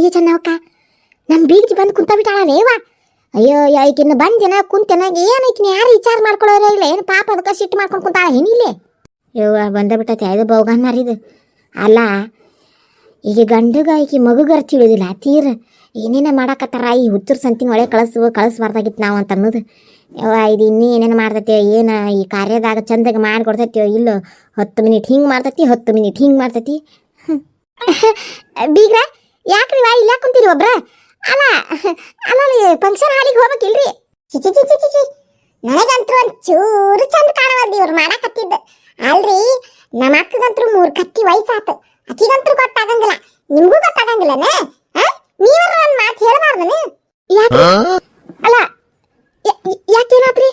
ಎಷ್ಟಿಗೆ ಚೆನ್ನವಕ್ಕ ನಮ್ಮ ಬೀಗ್ಜಿ ಬಂದು ಕುಂತ ಬಿಟ್ಟಾಳಲೇವ ಅಯ್ಯೋ ಈಕಿನ ಬಂದಿನ ಜನ ಏನು ಈಕಿನ ಯಾರು ವಿಚಾರ ಮಾಡ್ಕೊಳ್ಳೋರೇ ಇಲ್ಲ? ಏನು ಪಾಪ ಅದಕ್ಕೆ ಸಿಟ್ಟು ಮಾಡ್ಕೊಂಡು ಕುಂತಾಳ ಏನಿಲ್ಲೇ ಅಯ್ಯೋ ಬಂದ ಅದು ಇದು ಬೌಗನ್ ಮಾರಿದು. ಅಲ್ಲ, ಈಗ ಗಂಡಗ, ಈಕಿ ಮಗುಗರ್ ತಿಳಿದಿಲ್ಲ, ತೀರ. ಏನೇನ ಮಾಡಾಕತ್ತಾರ? ಈ ಹುಚ್ಚರ ಸಂತಿನ ಒಳಗೆ ಕಳಿಸು, ಕಳಿಸ್ಬಾರ್ದಾಗಿತ್ತು ನಾವು ಅಂತ ಅನ್ನೋದು. ಯವ್ವ, ಇದು ಇನ್ನೂ ಏನೇನು ಮಾಡ್ತತಿ ಏನು ಈ ಕಾರ್ಯದಾಗ ಚಂದಾಗ ಮಾಡಿಕೊಡ್ತೈತಿಯೋ, ಇಲ್ಲೋ, ಹತ್ತು ಮಿನಿಟ್ ಹಿಂಗೆ ಮಾಡ್ತತಿ, ಹತ್ತು ಮಿನಿಟ್ ಹಿಂಗೆ ಮಾಡ್ತೈತಿ. ಬೀಗ್ರ ಯಾಕ್ರಿ ವಾ ಇಲ್ಲ ಕುಂತೀರಿ ಒಬ್ರ? ಅಲ್ಲ ಅಲ್ಲ ಫಂಕ್ಷನ್ ಹಾಲಿಗೆ ಹೋಗ್ಬೇಕಿಲ್ರಿ ಚಿಚಿ ಚಿಚಿ ಚಿಚಿ ನನಗಂತೂ ಒಂದ್ ಚೂರು ಚಂದ ಕಾಣವಲ್ದು ಇವ್ರು ಮಾಡಕತ್ತಿದ್ದ. ಅಲ್ರಿ ನಮ್ಮ ಅಕ್ಕಗಂತೂ ಮೂರ್ ಕತ್ತಿ ವಯಸ್ಸಾತು. ಅಕ್ಕಿಗಂತೂ ಗೊತ್ತಾಗಂಗಿಲ್ಲ. ನಿಮ್ಗೂ ಗೊತ್ತಾಗಂಗಿಲ್ಲನ? ನೀವರ ಒಂದ್ ಮಾತು ಹೇಳ್ಬಾರ್ದನ ಯಾಕೆ? ಅಲ್ಲ ಯಾಕೇನಾತ್ರಿ?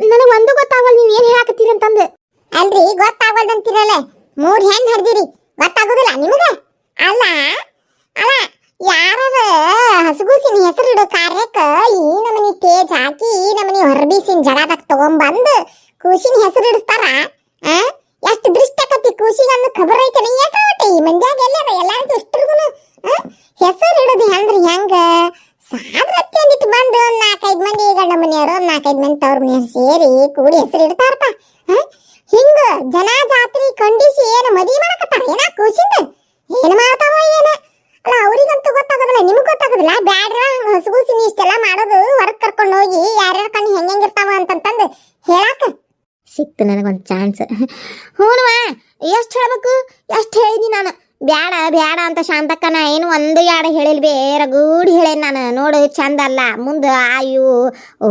ನನಗೆ ಒಂದು ಗೊತ್ತಾಗಲ್ಲ ನೀವು ಏನು ಹೇಳಾಕತ್ತೀರಿ ಅಂತಂದು. ಅಲ್ರಿ ಗೊತ್ತಾಗಲ್ದಂತೀರಲ್ಲ ಮೂರ್ ಹೆಂಗ್ ಹಡ್ದಿರಿ ಗೊತ್ತಾಗೋದಿಲ್ಲ ನಿಮಗ? ಅಲ್ಲ ಯಾರ ಹಸಗೂಸಿನ ಹೆಸರು ಇಡೋ ಕಾರ್ಯಕ್ಕ, ಈ ನಮನಿ ತೇಜ್ ಹಾಕಿ, ಈ ನಮನಿ ಹೊರಬೀಸಿನ ಜಗದಾಗ ತಗೊಂಬಂದು ಕೂಸಿನ ಹೆಸರು ಇಡಿಸ್ತಾರ ಆ? ಎಷ್ಟು ದೃಷ್ಟ ಕತ್ತಿ ಕೂಸಿಗೆ ಅಂದ್ ಖಬರ್ ಐತೆ ನೀ ಯಾಕಾವಟ್ಟೆ ಈ ಮಂದ್ಯಾಗ ಎಲ್ಲಾರ ಎಲ್ಲಾರ್ದು ಇಷ್ಟರ್ಗುನು ಹೆಸರು ಇಡೋದು ಹೆಂಗ್ರಿ ಹೆಂಗ? ಸಾದ್ರತ್ತೆ ಅಂದಿಟ್ಟು ಬಂದು ಒಂದು ನಾಲ್ಕೈದು ಮಂದಿ ಗಂಡ ಮನೆಯವರು, ಒಂದು ನಾಲ್ಕೈದು ಮಂದಿ ತವ್ರ ಮನೆಯವ್ರು ಸೇರಿ ಕೂಡಿ ಹೆಸರು ಇಡ್ತಾರಪ್ಪ? ಹಿಂಗ ಜನ ಜಾತ್ರಿ ಖಂಡಿಸಿ ಏನು ಮದಿ ಮಾಡಕತ್ತಾರ? ಏನ ಕೂಸಿಂದ? ಏನು ಮಾಡ್ತಾವ ಏನ? ಅಲ್ಲ, ಅವ್ರಿಗಂತೂ ಗೊತ್ತಾಗೋದಿಲ್ಲ ನಿಮ್ಗೆ ಗೊತ್ತಾಗೋದಿಲ್ಲ. ಬ್ಯಾಡ್ರ ಹಸುಗೂಸಿನಿ ಇಷ್ಟೆಲ್ಲ ಮಾಡೋದು, ಹೊರಗೆ ಕರ್ಕೊಂಡು ಹೋಗಿ ಯಾರ್ಯಾರ ಕಣ್ಣು ಹೆಂಗಿರ್ತಾವ ಅಂತಂತಂದು ಹೇಳಾಕ. ಸಿಕ್ತು ನನಗೊಂದು ಚಾನ್ಸ್. ಹೂನವಾ, ಎಷ್ಟು ಹೇಳ್ಬೇಕು? ಎಷ್ಟು ಹೇಳಿದಿ ನಾನು. ಬ್ಯಾಡ ಬ್ಯಾಡ ಅಂತ ಶಾಂತಕ್ಕನ ಏನು ಒಂದು ಎರಡು ಹೇಳಿಲ್ ಬೇರೆ ಗೂಡು ಹೇಳೇನ್ ನಾನು. ನೋಡು, ಚಂದ ಅಲ್ಲ. ಮುಂದೆ ಆಯು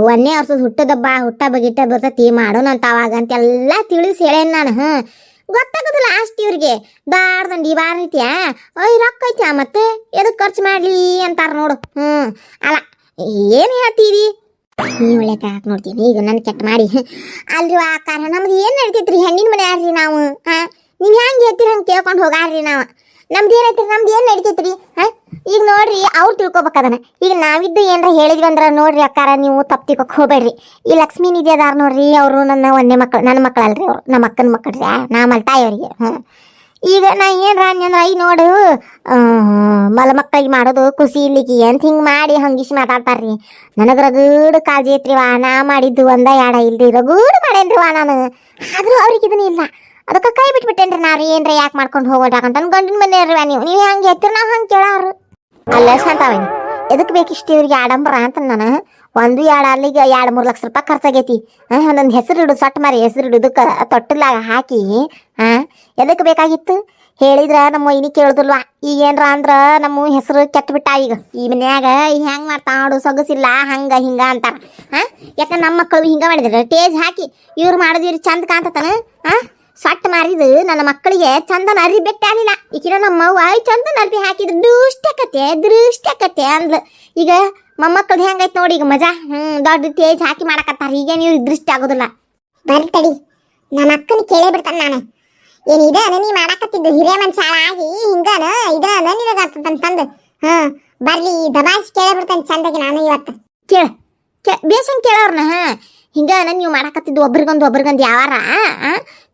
ಒಂದೇ ವರ್ಷದ ಹುಟ್ಟದಬ್ಬ, ಹುಟ್ಟ ಬಗಿಟ್ಟ ಬರ್ತತಿ ಮಾಡೋಣ ಅಂತ ಅವಾಗ ಅಂತೆಲ್ಲ ತಿಳಿಸಿ ಹೇಳೇನ್ ನಾನು. ಹ್ಞೂ ಗೊತ್ತಾಗೋದಿಲ್ಲ ಅಷ್ಟು ಇವ್ರಿಗೆ. ದಾಡ್ದಂಡಿ ಬಾರ ಐತಿಯಾ ಅಯ್ಯ ರೊಕ್ಕ ಐತ್ಯಾ ಮತ್ತೆ? ಎದಕ್ಕೆ ಖರ್ಚು ಮಾಡ್ಲಿ ಅಂತಾರ ನೋಡು. ಹ್ಞೂ ಅಲ್ಲ, ಏನು ಹೇಳ್ತೀರಿ? ನೀವು ಒಳ್ಳೆ ನೋಡ್ತೀನಿ. ಈಗ ನನ್ನ ಕೆಟ್ಟ ಮಾಡಿ. ಅಲ್ರಿ ಆಕಾರ ನಮ್ದು ಏನು ನಡೀತೈತ್ರಿ? ಹೆಣ್ಣಿನ ಮನೆ ಆಡ್ರಿ ನಾವು, ಹಾಂ? ನೀವು ಹೆಂಗೆ ಹೇಳ್ತೀರಿ ಹಂಗೆ ಕೇಳ್ಕೊಂಡು ಹೋಗಾರ್ರಿ ನಾವು. ನಮ್ದು ಏನೈತ್ರಿ ನಮ್ದು ಏನು ನಡೀತೈತ್ರಿ? ಹಾ? ಈಗ ನೋಡ್ರಿ, ಅವ್ರು ತಿಳ್ಕೊಬೇಕದನ್ನ ಈಗ ನಾವಿದ್ದು ಏನರ ಹೇಳಿದ್ವಿ ಅಂದ್ರೆ ನೋಡ್ರಿ ಅಕ್ಕಾರ, ನೀವು ತಪ್ಪು ಹೋಗ್ಬೇಡ್ರಿ. ಈ ಲಕ್ಷ್ಮೀ ನಿಧಿ ಅದಾರ ನೋಡ್ರಿ, ಅವರು ನನ್ನ ಒಂದೇ ಮಕ್ಕಳು ನನ್ನ ಮಕ್ಕಳಲ್ರಿ ಅವ್ರು, ನಮ್ಮ ಅಕ್ಕನ ಮಕ್ಕಳ್ರಿ ನಾ ತಾಯಿಯವರಿಗೆ ಹಾಂ ಈಗ ನಾ ಏನ್ರ ಅಂದ್ರೆ ಐ ನೋಡು ಮಲ ಮಕ್ಕಳಿಗೆ ಮಾಡೋದು ಖುಷಿ ಇಲ್ಲಿಗೆ ಅಂತ ಹಿಂಗೆ ಮಾಡಿ ಹಂಗಿಸಿ ಮಾತಾಡ್ತಾರ್ರಿ. ನನಗೆ ರಗೂಡು ಕಾಳಜಿ ಐತ್ರಿ ವಾ ನಾ ಮಾಡಿದ್ದು ಒಂದ ಎರಡ, ಇಲ್ರಿ, ರಗೂಡು ಮಾಡೇನ್ರಿ ವಾ ನಾನು. ಆದರೂ ಅವ್ರಿಗೆ ಇದನ್ನ ಇಲ್ಲ. ಅದಕ್ಕೆ ಕೈ ಬಿಟ್ಬಿಟ್ಟೇನ್ರಿ ನಾ ರೀ ಏನ್ರ ಯಾಕೆ ಮಾಡ್ಕೊಂಡು ಹೋಗೋದಾಕಂತ ಗಂಡಿನ ಮನೆ ವಾ ನೀವು. ನೀವು ಹಂಗೆ ಎತ್ತಿರ, ನಾವು ಹಂಗೆ ಕೇಳಾರು? ಅಲ್ಲ ಶಾಂತಾವಣಿ ಎದಕ್ಕೆ ಬೇಕಿಷ್ಟು ಇವ್ರಿಗೆ ಆಡಂಬರ ಅಂತ ನಾನು? ಒಂದು ಎರಡು ಅಲ್ಲಿಗೆ ಎರಡು ಮೂರು ಲಕ್ಷ ರೂಪಾಯಿ ಖರ್ಚಾಗೈತಿ. ಹಾಂ ಒಂದೊಂದು ಹೆಸರು ಇಡು ಸೊಟ್ಟು ಮಾರಿ, ಹೆಸರು ಇಡೋದಕ್ಕೆ ತೊಟ್ಟಲಾಗ ಹಾಕಿ ಹಾಂ ಎದಕ್ಕೆ ಬೇಕಾಗಿತ್ತು? ಹೇಳಿದ್ರೆ ನಮ್ಮ ಇನಿ ಕೇಳುದಿಲ್ವಾ? ಈಗ ಏನರ ಅಂದ್ರೆ ನಮ್ಮ ಹೆಸರು ಬಿಟ್ಟ ಈಗ. ಈ ಮನ್ಯಾಗ ಹೆಂಗ್ ಮಾಡ್ತಾ ನೋಡು, ಸೊಗಸಿಲ್ಲ, ಹಂಗೆ, ಹಿಂಗೆ ಅಂತಾರೆ. ಹಾಂ ಯಾಕ ನಮ್ಮ ಮಕ್ಕಳು ಹಿಂಗೆ ಮಾಡಿದ್ರು. ಟೇಜ್ ಹಾಕಿ, ಇವ್ರು ಮಾಡೋದಿವ್ರು ಚಂದ ಕಾಣ್ತತನ? ಹಾ ಸೊಟ್ಟ ಮಾರಿದು ನನ್ನ ಮಕ್ಕಳಿಗೆ ಚಂದನ ಅರಿ ಬೆಟ್ಟಾಗಿಲ್ಲ ಈಕಿನ ನಮ್ಮ ಅವ್ವ ಐ ಚಂದನ ಅರ್ಬಿ ಹಾಕಿದ್ರು ದೃಷ್ಟಕತೆ ದೃಷ್ಟಕತೆ ಅಂದ್ಲು. ಈಗ ಮೊಮ್ಮಕ್ಕಳು ಹೆಂಗೈತೆ ನೋಡಿ ಈಗ ಮಜಾ. ಹ್ಞೂ ದೊಡ್ಡ ತೇಜ್ ಹಾಕಿ ಮಾಡಕತ್ತಾರ. ಈಗ ನೀವು ದೃಷ್ಟಿ ಆಗೋದಿಲ್ಲ. ಬರ್ತಡಿ ತಡಿ. ನಮ್ಮ ಅಕ್ಕನ ಕೇಳೇ ಬಿಡ್ತಾನೆ ನಾನು. ಏನ್ ಅನ ನೀ ಮಾಡಕತ್ತಿದ್ದು? ಹಿರೇ ಮನ್ಸ ಆಗಿ ಹಿಂಗನ ಇದ ನಿನಗಂತಂದು ಹಾ ಬರ್ಲಿ ದಬಾಯಿಸಿ ಕೇಳೇ ಬಿಡ್ತಾನೆ ಚಂದಗೆ ನಾನು ಇವತ್ತು. ಕೇಳ. ಬೇಸಂಗ್ ಕೇಳೋರ್ನ ಹಾ. ಹಿಂಗ ನೀವು ಮಾಡಾಕತ್ತಿದ್ದು ಒಬ್ರಿಗೊಂದು ಒಬ್ರಿಗೊಂದು ಯಾವಾರ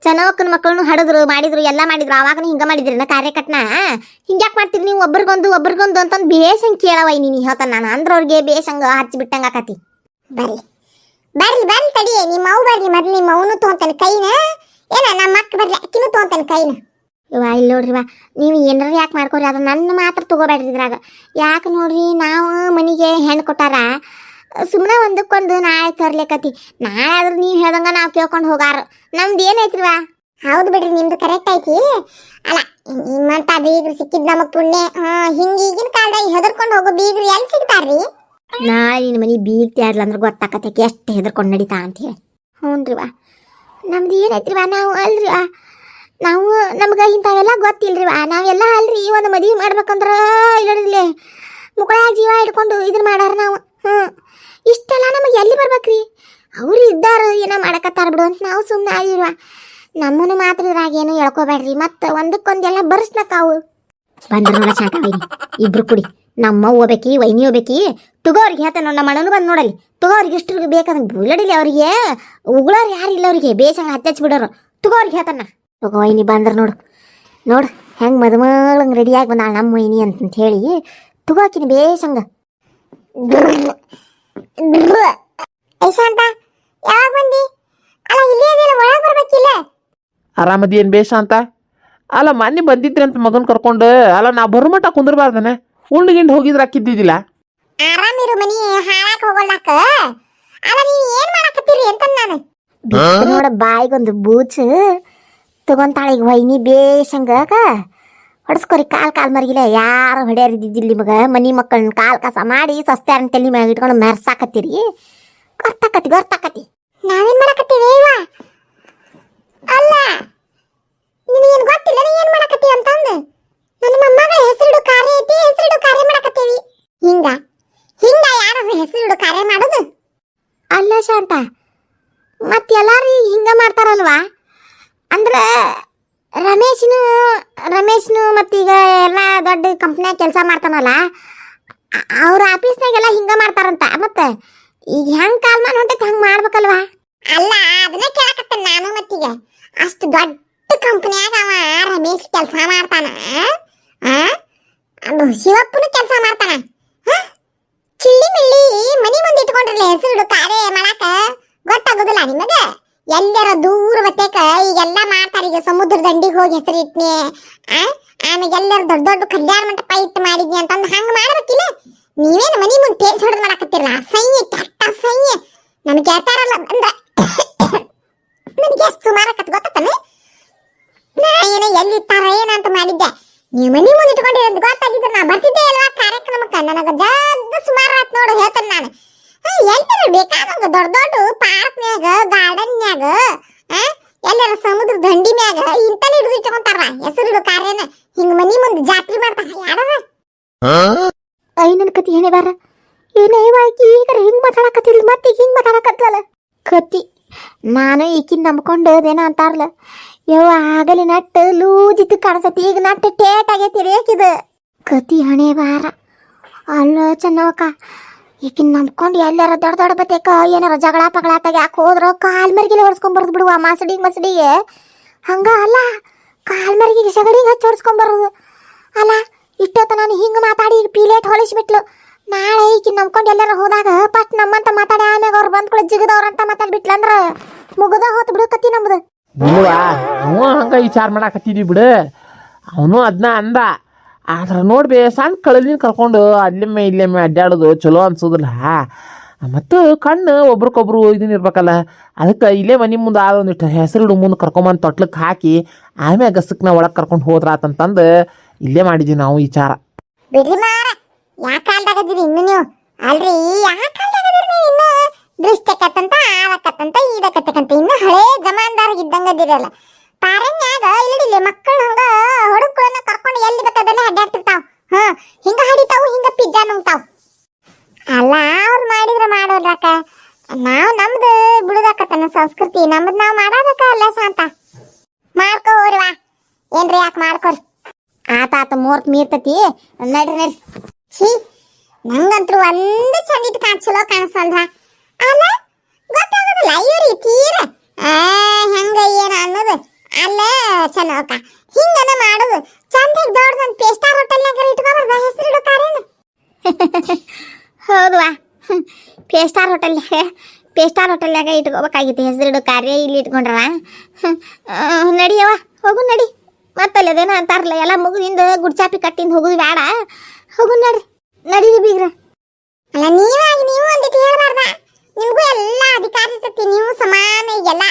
ಚೆನ್ನವಕ್ಕನ ಮಕ್ಕಳನ್ನು ಹಡಿದ್ರು, ಮಾಡಿದ್ರು, ಎಲ್ಲ ಮಾಡಿದ್ರು ಅವಾಗನು ಹಿಂಗ ಮಾಡಿದ್ರಿ ನಾ ಕಾರ್ಯಕಟ್ನ? ಹಿಂಗ್ಯಾಕೆ ಮಾಡ್ತೀರಿ ನೀವು ಒಬ್ರಿಗೊಂದು ಒಬ್ರಿಗೊಂದು ಅಂತಂದು ಬೇಸಂಗ್ ಕೇಳವ ನೀನು ಹೇಳ್ತಾನ ನಾನು. ಅಂದ್ರೆ ಅವ್ರಿಗೆ ಬೇಸಂಗ ಹಚ್ಚಿ ಬಿಟ್ಟಂಗೆ ಆಕತಿ. ಬರ್ರಿ. ಬರ್ರಿ ಬರ್ರಿ ತಡಿ. ನಿಮ್ಮ ಅವು ಬರ್ರಿ ಮೊದ್ಲು, ನಿಮ್ಮ ಅವನು ತೊಗೊಂತಾನೆ ಕೈನ. ಏನ, ನಮ್ಮ ಅಕ್ಕ ಬರ್ರಿ, ಅಕ್ಕಿನೂ ತೊಗೊಂತಾನೆ ಕೈನ. ಇವ ಇಲ್ಲಿ ನೋಡ್ರಿ ವಾ ನೀವು ಏನಾರ ಯಾಕೆ ಮಾಡ್ಕೊರಿ? ಅದು ನನ್ನ ಮಾತ್ರ ತಗೋಬೇಡ್ರಿ ಇದ್ರಾಗ. ಯಾಕೆ ನೋಡ್ರಿ, ನಾವು ಮನೆಗೆ ಹೆಣ್ಣು ಕೊಟ್ಟಾರ ಸುಮ್ಮನೆ ಒಂದಕ್ಕೊಂದು ನಾಳೆ ತರ್ಲಿಕತಿ ನಾಳೆ ಆದ್ರೆ ನೀವು ಹೇಳ್ದಂಗ ನಾವು ಕೇಳ್ಕೊಂಡು ಹೋಗಾರ. ನಮ್ದು ಏನೈತ್ರಿ ವಾ ಹೌದು ಬಿಡ್ರಿ ನಿಮ್ದು ಕರೆಕ್ಟ್ ಐತಿ. ಅಲ್ಲ ನಿಮ್ಮಂತ ಬೀಗ್ರು ಸಿಕ್ಕಿದ್ ನಮಗ್ ಪುಣ್ಯ. ಹಿಂಗ ಈಗಿನ ಕಾಲದಾಗ ಹೆದರ್ಕೊಂಡು ಹೋಗೋ ಬೀಗ್ರು ಎಲ್ಲಿ ಸಿಗ್ತಾರ್ರಿ? ನಾ ನಿನ್ನ ಮನೆ ಬೀಗ್ ತ್ಯಾಡ್ಲ ಅಂದ್ರೆ ಗೊತ್ತಾಕತ್ತೆ ಎಷ್ಟು ಹೆದರ್ಕೊಂಡು ನಡೀತಾ ಅಂತ ಹೇಳಿ. ಹ್ಞೂ ವಾ ನಮ್ದು ಏನೈತ್ರಿ ವಾ ನಾವು ಅಲ್ರಿ ನಾವು ನಮ್ಗೆ ಇಂಥವೆಲ್ಲ ಗೊತ್ತಿಲ್ರಿ ವಾ ನಾವೆಲ್ಲ ಅಲ್ರಿ ಒಂದು ಮದುವೆ ಮಾಡ್ಬೇಕಂದ್ರೆ ಇಲ್ಲೇ ಮುಕುಳ ಜೀವ ಹಿಡ್ಕೊಂಡು ಇದನ್ನ ಮಾಡಾರ ನಾವು. ಹ್ಞೂ ಇಷ್ಟೆಲ್ಲ ನಮಗೆ ಎಲ್ಲಿ ಬರ್ಬೇಕ್ರಿ? ಅವ್ರು ಇದ್ದಾರ, ಏನೋ ಮಾಡಕತ್ತಾರ ಬಿಡು ಅಂತ ನಾವು ಸುಮ್ಮನೆ ಆಗಿರುವ ನಮ್ಮನ್ನು ಮಾತ್ರ ಇದ್ರಾಗ ಏನು ಹೇಳ್ಕೋಬೇಡ್ರಿ. ಮತ್ತೆ ಒಂದಕ್ಕೊಂದೆಲ್ಲ ಬರ್ಸ್ನಕ್ಕಾವು ಬಂದ್ರ ನೋಡ ಶಾಂತವೈನಿ ಇಬ್ರು ಕುಡಿ. ನಮ್ಮ ಹೋಗ್ಬೇಕಿ, ವೈನಿ ಹೋಗ್ಬೇಕಿ. ತಗೋ ಅವ್ರಿಗೆ ಹೇಳ್ತಾನೆ ನಮ್ಮ ಅಣ್ಣನು ಬಂದು ನೋಡಲಿ ತಗೋ ಅವ್ರಿಗೆ ಇಷ್ಟು ಬೇಕಂದ್ರೆ ಬುಳ್ಳಡಿಲಿ ಅವ್ರಿಗೆ. ಉಗುಳೋರು ಯಾರು ಇಲ್ಲ ಅವರಿಗೆ. ಬೇಸಂಗ ಹಚ್ಚಿ ಬಿಡೋರು ತಗೋ ಅವ್ರಿಗೆ ಹೇಳ್ತಾನ. ತುಗೋ ವೈನಿ ಬಂದ್ರೆ ನೋಡು. ನೋಡು, ಹೆಂಗೆ ಮದುಮಗಳಂಗೆ ರೆಡಿಯಾಗಿ ಬಂದಾಳ ನಮ್ಮ ವೈನಿ ಅಂತಂತ ಹೇಳಿ. ತುಗೋಕಿನ ಬೇಸಂಗ ಐಶಾಂತ ಯಾವಾಗ ಬಂದಿ? ಅಲ್ಲ ಇಲ್ಲೇ ಅದೆಲ್ಲ ಒಳಗೆ ಬರ್ಬೇಕಿಲ್ಲ ಆರಾಮದಿ ಏನ್ ಬೇಷ ಅಂತ ಅಲ್ಲ ಮೊನ್ನೆ ಬಂದಿದ್ರಿ ಅಂತ ಮಗನ್ ಕರ್ಕೊಂಡು. ಅಲ್ಲ ನಾ ಬರೋ ಮಟ ಕುಂದ್ರಬಾರ್ದನೆ. ಉಂಡು ಗಿಂಡ್ ಹೋಗಿದ್ರ ಹಾಕಿದ್ದಿದ್ದಿಲ್ಲ ಆರಾಮಿರು ಮನಿ ಹಾಳಾಕ್ ಹೋಗೋಳ್ಳಾಕ ಅಲ್ಲ ನೀವು ಏನು ಮಾಡಕತ್ತೀರಿ ಅಂತ ನಾನು. ನೋಡ ಬಾಯಿಗೊಂದು ಬೂಚ್. ತಗೊಂತಾಳ ಈಗ ವೈನಿ ಬೇಸಂಗ ಹೊಡ್ಸ್ಕೊರಿ ಕಾಲ್ ಕಾಲ್ ಮರಿಗಿಲ್ಲ ಯಾರು ಹೊಡ್ಯಾರಿದ್ದಿಲ್ಲ ನಿಮಗೆ. ಮನಿ ಮಕ್ಕಳನ್ನ ಕಾಲ್ ಕಸ ಮಾಡಿ ಸಸ್ತ್ಯಾರ ತಲೆ ಮ್ಯಾಗ ಇಟ್ಕೊಂಡು ಮೆರ್ಸಾಕತ್ತೀರಿ. ಗೊರ್ತಾಕತಿ ಗೊರ್ತಾಕತಿ ನಾವೇನ್ ಮಾಡಕತ್ತೀವಿ ಇವ ಅಲ್ಲ ನಿನಗೇನ್ ಗೊತ್ತಿಲ್ಲ ನೀ ಏನ್ ಮಾಡಕತ್ತಿ ಅಂತಂದು? ನನ್ನ ಮೊಮ್ಮಗಳ ಹೆಸರಿಡು ಕಾರ್ಯ ಐತಿ ಹೆಸರಿಡು ಕಾರ್ಯ ಮಾಡಕತ್ತೀವಿ. ಹಿಂಗ ಹಿಂಗ ಯಾರ ಹೆಸರಿಡು ಕಾರ್ಯ ಮಾಡೋದು? ಅಲ್ಲ ಶಾಂತ ಮತ್ತೆ ಎಲ್ಲಾರು ಹಿಂಗ ಮಾಡ್ತಾರಲ್ವಾ? ಅಂದ್ರ ರಮೇಶ್ನು ರಮೇಶ್ನು ಮತ್ತೀಗ ಎಲ್ಲ ದೊಡ್ಡ ಕಂಪ್ನ್ಯಾಗ ಕೆಲಸ ಮಾಡ್ತಾನಲ್ಲ, ಅವ್ರ ಆಫೀಸ್ನಾಗೆಲ್ಲ ಹಿಂಗ ಮಾಡ್ತಾರಂತ. ಮತ್ತೆ ಈಗ ಹೆಂಗ್ ಕಾಲ್ ಮಾಡಿ ಹೊಂಟೈತಿ ಹಂಗೆ ಮಾಡ್ಬೇಕಲ್ವಾ? ಅಲ್ಲ, ಅದನ್ನ ಕೇಳಕತ್ತ ನಾನು ಮತ್ತೀಗ. ಅಷ್ಟು ದೊಡ್ಡ ಕಂಪ್ನಿಯಾಗ ಅವ? ರಮೇಶ್ ಕೆಲಸ ಮಾಡ್ತಾನ? ಅದು ಶಿವಪ್ಪನು ಕೆಲಸ ಮಾಡ್ತಾನ? ಚಿಳ್ಳಿ ಮಿಳ್ಳಿ ಮನಿ ಮುಂದೆ ಇಟ್ಕೊಂಡ್ರಲ್ಲ ಹೆಸರು ಕಾರ್ಯ ಮಾಡಾಕ ಗೊತ್ತಾಗೋದಿಲ್ಲ ನಿಮಗ? ಎಲ್ಲರ ದೂರ ಬತ್ತೇಕ, ಈಗೆಲ್ಲ ಮಾಡ್ತಾರ, ಈಗ ಸಮುದ್ರ ದಂಡಿಗೆ ಹೋಗಿ ಹೆಸರು ಇಟ್ನಿ. ಆಮೇಲೆ ದೊಡ್ಡ ದೊಡ್ಡ ಕಲ್ಯಾಣ ಮಂಟಪ ಇಟ್ಟು ಮಾಡಿದ್ನಿ ಅಂತಂದು ಹಂಗ ಮಾಡ್ಬೇಕಿಲ್ಲ. ನೀವೇನು ಮನಿ ಮುಂದೆ ಟೇಸ್ ಹೊಡೆದು ಮಾಡಕತ್ತಿರಲ್ಲ ಅಸಹ್ಯ ಕೆಟ್ಟ ಅಸಹ್ಯ ನಮಗೆ ಕೇಳ್ತಾರಲ್ಲ ಅಂದ್ರ ನನಗೆ ಎಷ್ಟು ಸುಮಾರಕತ್ ಗೊತ್ತಾನೆ ನಾ ಎಲ್ಲಿ ಎಲ್ಲಿಟ್ಟಾರ ಏನಂತ ಮಾಡಿದ್ದೆ. ನೀವು ಮನಿ ಮುಂದೆ ಇಟ್ಕೊಂಡಿರೋದು ಗೊತ್ತಾಗಿದ್ರೆ ನಾ ಬರ್ತಿದ್ದೆ ಅಲ್ವಾ ಕಾರ್ಯಕ್ರಮಕ್ಕೆ ನನಗ ಜಗ್ಗ ಸುಮಾರು ಆತ್ ನೋಡು ಹೇಳ್ತೇನೆ ನಾನು ಎಲ್ಲರೂ ಬೇಕಾದಂಗ ದೊಡ್ಡ ದೊಡ್ಡ ಪಾರ್ಕ್ನ್ಯಾಗ ಗಾರ್ಡನ್ಯಾಗ ಎಲ್ಲರ ಸಮುದ್ರ ದಂಡಿ ಮ್ಯಾಗ ಇಂತಲ್ಲಿ ಹಿಡಿದು ಇಟ್ಕೊಂತಾರ. ಹೆಸರಿಡು ಕಾರ್ಯನ ಹಿಂಗ ಮನಿ ಮುಂದೆ ಜಾತ್ರೆ ಮಾಡ್ತಾರ. ಯಾರವ? ಐ ನನ್ನ ಕತಿ ಏನೇ ಬಾರ. ಏನೇ ಆಕಿ ಈಗ ಹಿಂಗ್ ಮಾತಾಡಕತ್ತಿಲ್ಲ ಮತ್ತೆ ಈಗ ಹಿಂಗ್ ಮಾತಾಡಕತ್ತಲ್ಲ ಕತಿ ನಾನು ಈಕಿನ್ ನಂಬ್ಕೊಂಡು ಅದೇನ ಅಂತಾರಲ್ಲ ಯವ್ವ ಆಗಲಿ ನಟ್ಟು ಲೂಜಿತ್ತು ಕಾಣಿಸತಿ ಈಗ ನಟ್ಟು ಟೇಟ್ ಆಗೈತಿ ರೇಕಿದ ಕತಿ ಹಣೆ ಬಾರ. ಅಲ್ಲ ಚೆನ್ನವಕ್ಕ ಈಕಿನ್ ನಂಬ್ಕೊಂಡು ಎಲ್ಲಾರ ದೊಡ್ಡ ದೊಡ್ಡ ಬತ್ತೇಕ, ಏನಾರ ಜಗಳ ಪಗಳ ಯಾಕೆ ಹೋದ್ರ? ಕಾಲ್ ಮರಿಗಿಲೆ ಹೊಡ್ಸ್ಕೊಂಡ್ ಬರ್ದು ಬಿಡುವ ಮಾಸಡಿಗೆ ಮಸಡಿಗೆ. ಹಂಗ ಅಲ್ಲ, ಕಾಲ್ ಮರಿಗಿಗೆ ಸಗಡಿಗೆ ಹಚ್ಚಿ ಹೊಡ್ಸ್ಕೊಂಡ್ ಬರೋದು. ಅಲ್ಲ, ಇಷ್ಟೊತ್ತ ನಾನು ಹಿಂಗೆ ಮಾತಾಡಿ ಈಗ ಪೀಲೇಟ್ ಹೊಲಿಸ್ಬಿಟ್ಲು. ನಾಳೆ ಈಕಿ ನಂಬ್ಕೊಂಡು ಎಲ್ಲಾರ ಹೋದಾಗ ಪಟ್ ನಮ್ಮಂತ ಮಾತಾಡಿ ಆಮ್ಯಾಗ ಅವ್ರು ಬಂದ್ಕೊಳ್ಳೋ ಜಿಗದವ್ರಂತ ಮಾತಾಡ್ಬಿಟ್ಲಂದ್ರ ಮುಗದ ಹೋತ್ ಬಿಡು ಕತ್ತಿ ನಮ್ದು. ಅವ ಹಂಗ ವಿಚಾರ ಮಾಡಾಕತ್ತಿದ್ವಿ ಬಿಡು. ಅವನು ಅದನ್ನ ಅಂದ. ಆದ್ರೆ ನೋಡ್ಬಿ ಸಣ್ಣ ಕಳಲಿನ ಕರ್ಕೊಂಡು ಅಲ್ಲಿಮ್ಮೆ ಇಲ್ಲಿಮ್ಮೆ ಅಡ್ಡಾಡೋದು ಚಲೋ ಅನ್ಸೋದಿಲ್ಲ. ಮತ್ತು ಕಣ್ಣು ಒಬ್ರಿಗೊಬ್ರು ಇದನ್ನ ಇರ್ಬೇಕಲ್ಲ, ಅದಕ್ಕೆ ಇಲ್ಲೇ ಮನೆ ಮುಂದೆ ಆದ ಒಂದಿಷ್ಟು ಹೆಸರು ಮುಂದೆ ಕರ್ಕೊಂಬಂದು ತೊಟ್ಲಕ್ಕೆ ಹಾಕಿ ಆಮ್ಯಾಗ ಗಸಕ್ನ ಒಳಗೆ ಕರ್ಕೊಂಡು ಹೋದ್ರಾತಂತಂದು ಇಲ್ಲೇ ಮಾಡಿದ್ವಿ ನಾವು ವಿಚಾರ. ಬಿಡ್ರಿ ಮಾರ ಯಾ ಕಾಲ್ದಾಗ ಅದೀರಿ ಇನ್ನು ನೀವು? ಅಲ್ರಿ, ಯಾ ಕಾಲ್ದಾಗ ಅದೀರಿ ನೀವು ಇನ್ನು? ದೃಷ್ಟಕತ್ತಂತ ಆವಕತ್ತಂತ ಈದಕತ್ತಕಂತ ಇನ್ನು ಹಳೇ ಜಮಾನ್ದಾರ ಇದ್ದಂಗದಿರಲ್ಲ ಪಾರಣ್ಯಾಗ ಇಲ್ಲಿ ಮಕ್ಕಳು ಹಂಗ ಹುಡುಗಗಳನ್ನ ಕರ್ಕೊಂಡು ಅಲ್ಲ ಶಾಂತ. ಮಾಡ್ಕೋ ಹೋರಿವಾ ಏನ್ರಿ ಯಾಕೆ ಮಾಡ್ಕೊರಿ? ಆತ ಆತ ಮೂರ್ತ್ ಮೀರ್ತತಿ. ನಡ್ರಿ ನಡ್ರಿ. ಛೀ. ನಂಗಂತೂ ಒಂದು ಚಂದಿಟ್ ಕಾಣ್ ಚಲೋ ಕಾಣಿಸ್ತಂದ್ರ ಅಲ್ಲ ಗೊತ್ತಾಗೋದಿಲ್ಲ ಇವ್ರಿ ತೀರ. ಆ ಹೆಂಗ ಏನ ಅನ್ನೋದು. ಅಲ್ಲ ಚೆನ್ನೋಕ ಹಿಂಗನ ಮಾಡೋದು. ಚಂದಾಗ ದೊಡ್ಡದೊಂದು ಪೇಸ್ಟಾರ್ ಹೋಟೆಲ್ನಾಗ ಇಟ್ಕೊಬಾರ್ದ ಹೆಸರು ಇಡುತ್ತಾರೇನು ಹೌದವಾ ಪೇಸ್ಟಾರ್ ಹೋಟೆಲ್ನಾಗ ಪೇಸ್ಟಾರ್ ಹೋಟೆಲ್ನಾಗ ಇಟ್ಕೋಬೇಕಾಗಿತ್ತು, ಹೆಸರಿಡು ಕಾರ್ಯ ಇಲ್ಲಿ ಇಟ್ಕೊಂಡ್ರ ನಡಿಯವ ಹೋಗು ನಡಿ. ಮತ್ತಲ್ಲ ಅದೇನೋ ಅಂತಾರಲ್ಲ, ಎಲ್ಲ ಮುಗಿದಿಂದ ಗುಡ್ಚಾಪಿ ಕಟ್ಟಿಂದ ಹೋಗುದು ಬೇಡ ಹೋಗು ನಡ್ರಿ ನಡೀರಿ ಬೀಗ್ರ. ಅಲ್ಲ, ನೀವಾಗಿ ನೀವು ಒಂದಿಟ್ಟು ಹೇಳ್ಬಾರ್ದ. ನಿಮ್ಗೂ ಎಲ್ಲ ಅಧಿಕಾರ ಇರ್ತೈತಿ, ನೀವು ಸಮಾನ ಈಗೆಲ್ಲ.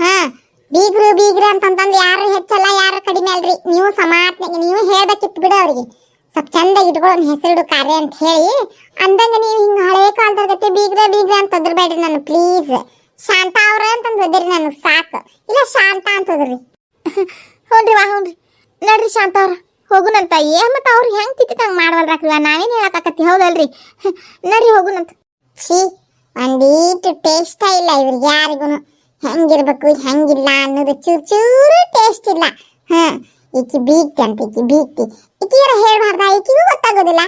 ಹಾ, ಬೀಗ್ರು ಬೀಗ್ರು ಅಂತಂತಂದು ಯಾರು ಹೆಚ್ಚಲ್ಲ, ಯಾರು ಕಡಿಮೆ ಅಲ್ರಿ. ನೀವು ಸಮಾತ್ನಾಗ ನೀವು ಹೇಳ್ಬೇಕಿತ್ತು ಬಿಡು ಅವ್ರಿಗೆ. ಸ್ವಲ್ಪ ಚಂದ ಇಟ್ಕೊಳ್ಳೋನ್ ಹೆಸರಿಡು ಕಾರ್ಯ ಅಂತ ಹೇಳಿ ಅಂದಂಗ ನೀವು ಹಿಂಗೆ ಹಳೆ ಕಾಲದ ಗತಿ ಬೀಗ್ರೆ ಬೀಗ್ರೆ ಅಂತ ಅದ್ರಬೇಡ್ರಿ ನಾನು ಪ್ಲೀಸ್ ಶಾಂತ ಅವ್ರ ಅಂತಂದು ಅದಿರಿ ನನಗೆ ಸಾಕು. ಇಲ್ಲ ಶಾಂತ ಅಂತದ್ರಿ ಹ್ಞೂನ್ರಿ ವಾ ಹ್ಞೂನ್ರಿ ನಡ್ರಿ ಶಾಂತ ಅವ್ರ ಹೋಗುನಂತ ಏ, ಮತ್ತು ಅವ್ರು ಹೆಂಗೆ ಮಾಡವಲ್ರಾಕ್ರಿ ಮಾಡ್ವಲ್ರಾಕ್ರಿ ನಾವೇನು ಹೇಳಕ್ಕಾಕತ್ತಿ ಹೌದಲ್ರಿ. ನಡ್ರಿ ಹೋಗುನಂತ ಛೀ, ಒಂದೀಟು ಟೇಸ್ಟ ಇಲ್ಲ ಇವ್ರಿಗೆ ಯಾರಿಗೂ ಹೆಂಗಿರ್ಬೇಕು, ಹೆಂಗಿಲ್ಲ ಅನ್ನೋದು ಚೂರು ಚೂರು ಟೇಸ್ಟ್ ಇಲ್ಲ. ಹಾ ಈಕಿ ಬೀಗ್ತಿ ಅಂತ, ಈಕಿ ಬೀಗ್ತಿ. ಈಕಿಯರ ಹೇಳ್ಬಾರ್ದ ಈಕಿಗೂ ಗೊತ್ತಾಗೋದಿಲ್ಲ.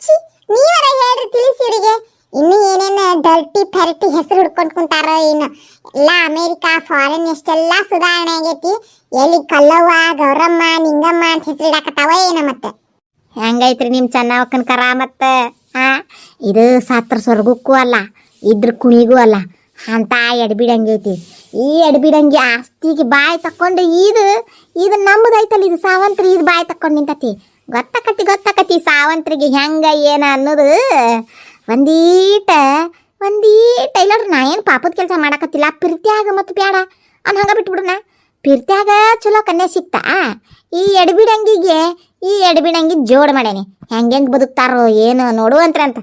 ಛೀ, ನೀವರ ಹೇಳ್ರಿ ತಿಳಿಸಿ ಇವರಿಗೆ. ಇನ್ನು ಏನೇನು ಡರ್ಟಿ ಫೆರಟಿ ಹೆಸರು ಹಿಡ್ಕೊಂಡು ಕುಂತಾರ ಏನು. ಎಲ್ಲ ಅಮೇರಿಕಾ ಫಾರಿನ್ ಎಷ್ಟೆಲ್ಲ ಸುಧಾರಣೆ ಆಗೈತಿ. ಎಲ್ಲಿ ಕಲ್ಲವ್ವ, ಗೌರಮ್ಮ, ನಿಂಗಮ್ಮ ಅಂತ ಹೆಸರು ಇಡಾಕತ್ತಾವ ಏನ ಮತ್ತೆ. ಹೆಂಗೈತ್ರಿ ನಿಮ್ ಚೆನ್ನವಕ್ಕನ ಕರ ಮತ್ತೆ? ಆ, ಇದು ಸತ್ರ ಸ್ವರ್ಗಕ್ಕೂ ಅಲ್ಲ, ಇದ್ರ ಕುಣಿಗೂ ಅಲ್ಲ. ಅಂತ ಎಡ್ಬಿಡಂಗೈತಿ. ಈ ಎಡ್ಬಿಡಂಗಿ ಆಸ್ತಿಗೆ ಬಾಯಿ ತಕ್ಕೊಂಡು ಇದು ಇದು ನಂಬುದೈತಲ್ಲ ಇದು ಸಾವಂತ್ರಿ, ಇದು ಬಾಯಿ ತಕ್ಕೊಂಡು ನಿಂತತಿ. ಗೊತ್ತಾಕತಿ ಗೊತ್ತಾಕತಿ ಸಾವಂತ್ರಿಗೆ ಹೆಂಗ ಏನ ಅನ್ನೋದು? ಒಂದೀಟ ಒಂದೀಟ. ಇಲ್ಲ ನಾ ಏನು ಪಾಪದ ಕೆಲಸ ಮಾಡಕತ್ತಿಲ್ಲ? ಪಿರ್ತ್ಯಾಗ ಮತ್ತು ಬೇಡ ಅವ್ನು ಹಂಗ ಬಿಟ್ಬಿಡೋಣ. ಪಿರ್ತ್ಯಾಗ ಚಲೋ ಕನ್ಯಾ ಸಿಕ್ತಾ. ಈ ಎಡಬಿಡಂಗಿಗೆ, ಈ ಎಡಬಿಡಂಗಿ ಜೋಡ್ ಮಾಡೇನಿ. ಹೆಂಗೆ ಬದುಕ್ತಾರೋ ಏನು ನೋಡುವಂತ್ರಂತ.